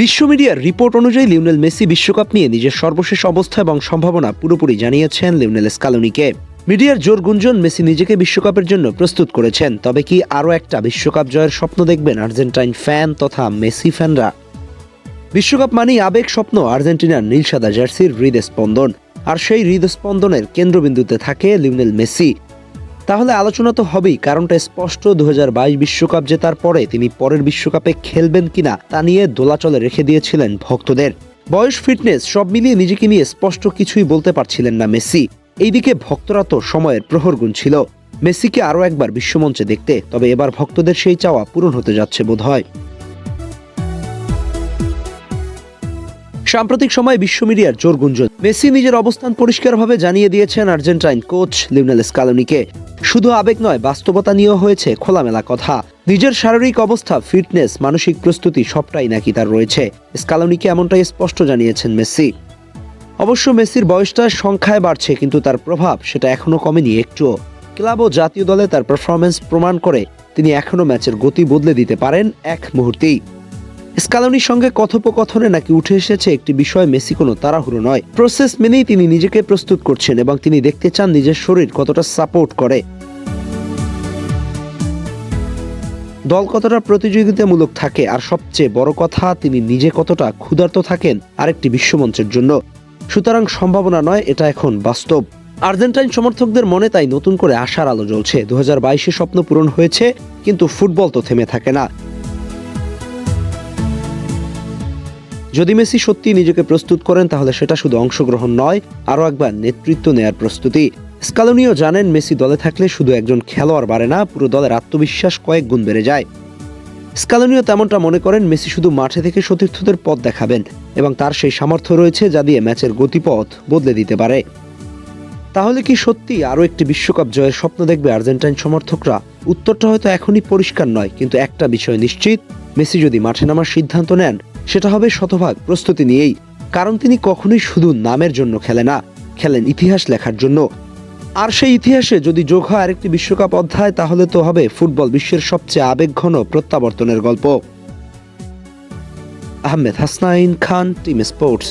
বিশ্ব মিডিয়ার রিপোর্ট অনুযায়ী লিওনেল মেসি বিশ্বকাপ নিয়ে নিজের সর্বশেষ অবস্থা এবং সম্ভাবনা পুরোপুরি জানিয়েছেন লিওনেল স্কালোনিকে। মিডিয়ার জোর গুঞ্জন মেসি নিজেকে বিশ্বকাপের জন্য প্রস্তুত করেছেন, তবে কি আরও একটা বিশ্বকাপ জয়ের স্বপ্ন দেখবেন আর্জেন্টাইন ফ্যান তথা মেসি ফ্যানরা? বিশ্বকাপ মানেই আবেগ স্বপ্ন, আর্জেন্টিনার নীল সাদা জার্সির হৃদস্পন্দন। আর সেই হৃদস্পন্দনের কেন্দ্রবিন্দুতে থাকে লিওনেল মেসি। তাহলে আলোচনা তো হবেই, কারণটা স্পষ্ট দু বিশ্বকাপ জেতার পরে তিনি পরের বিশ্বকাপে খেলবেন কিনা তা নিয়ে দোলাচলে রেখে দিয়েছিলেন ভক্তদের। বয়স, ফিটনেস, সব মিলিয়ে নিজেকে নিয়ে স্পষ্ট কিছুই বলতে পারছিলেন না মেসি। এইদিকে ভক্তরা তো সময়ের প্রহর গুণ ছিল মেসিকে আরও একবার বিশ্বমঞ্চে দেখতে, তবে এবার ভক্তদের সেই চাওয়া পূরণ হতে যাচ্ছে বোধহয়। সাম্প্রতিক সময়ে বিশ্ব মিডিয়ার জোর গুঞ্জন। মেসি নিজের অবস্থান পরিষ্কারভাবে জানিয়ে দিয়েছেন আর্জেন্টাইন কোচ লিওনেল স্কালোনিকে। শুধু আবেগ নয়, বাস্তবতা নিয়েও হয়েছে খোলামেলা কথা। নিজের শারীরিক অবস্থা, ফিটনেস, মানসিক প্রস্তুতি সবটাই নাকি তার রয়েছে। স্কালোনিকে এমনটাই স্পষ্ট জানিয়েছেন মেসি। অবশ্য মেসির বয়সটা সংখ্যায় বাড়ছে, কিন্তু তার প্রভাব সেটা এখনও কমেনি একটুও। ক্লাব ও জাতীয় দলে তার পারফরমেন্স প্রমাণ করে তিনি এখনও ম্যাচের গতি বদলে দিতে পারেন এক মুহূর্তেই। স্কালোনির সঙ্গে কথোপকথনে নাকি উঠে এসেছে একটি বিষয়, মেসি কোনো তাড়াহুড়ো নয়। প্রসেস মেনেই তিনি নিজেকে প্রস্তুত করছেন এবং তিনি দেখতে চান নিজের শরীর কতটা সাপোর্ট করে। দল কতটা প্রতিযোগিতামূলক থাকে আর সবচেয়ে বড় কথা, তিনি নিজে কতটা ক্ষুধার্ত থাকেন আরেকটি বিশ্বমঞ্চের জন্য। সুতরাং সম্ভাবনা নয়, এটা এখন বাস্তব। আর্জেন্টাইন সমর্থকদের মনে তাই নতুন করে আশার আলো জ্বলছে। দু হাজার স্বপ্ন পূরণ হয়েছে, কিন্তু ফুটবল তো থেমে থাকে না। যদি মেসি সত্যি নিজেকে প্রস্তুত করেন, তাহলে সেটা শুধু অংশগ্রহণ নয়, আরও একবার নেতৃত্ব নেয়ার প্রস্তুতি। স্কালোনিও জানেন, মেসি দলে থাকলে শুধু একজন খেলোয়াড় বাড়ে না, পুরো দলের আত্মবিশ্বাস কয়েক গুণ বেড়ে যায়। স্কালোনিও তেমনটা মনে করেন, মেসি শুধু মাঠে থেকে সতীর্থদের পথ দেখাবেন এবং তার সেই সামর্থ্য রয়েছে যা দিয়ে ম্যাচের গতিপথ বদলে দিতে পারে। তাহলে কি সত্যি আরও একটি বিশ্বকাপ জয়ের স্বপ্ন দেখবে আর্জেন্টাইন সমর্থকরা? উত্তরটা হয়তো এখনই পরিষ্কার নয়, কিন্তু একটা বিষয় নিশ্চিত, মেসি যদি মাঠে নামার সিদ্ধান্ত নেন সেটা হবে শতভাগ প্রস্তুতি নিয়েই, কারণ তিনি কখনোই শুধু নামের জন্য খেলে না, খেলেন ইতিহাস লেখার জন্য। আর সেই ইতিহাসে যদি যোগ হয় আরেকটি বিশ্বকাপ অধ্যায়, তাহলে তো হবে ফুটবল বিশ্বের সবচেয়ে আবেগঘন প্রত্যাবর্তনের গল্প। Ahmed Hasnain Khan, team sports.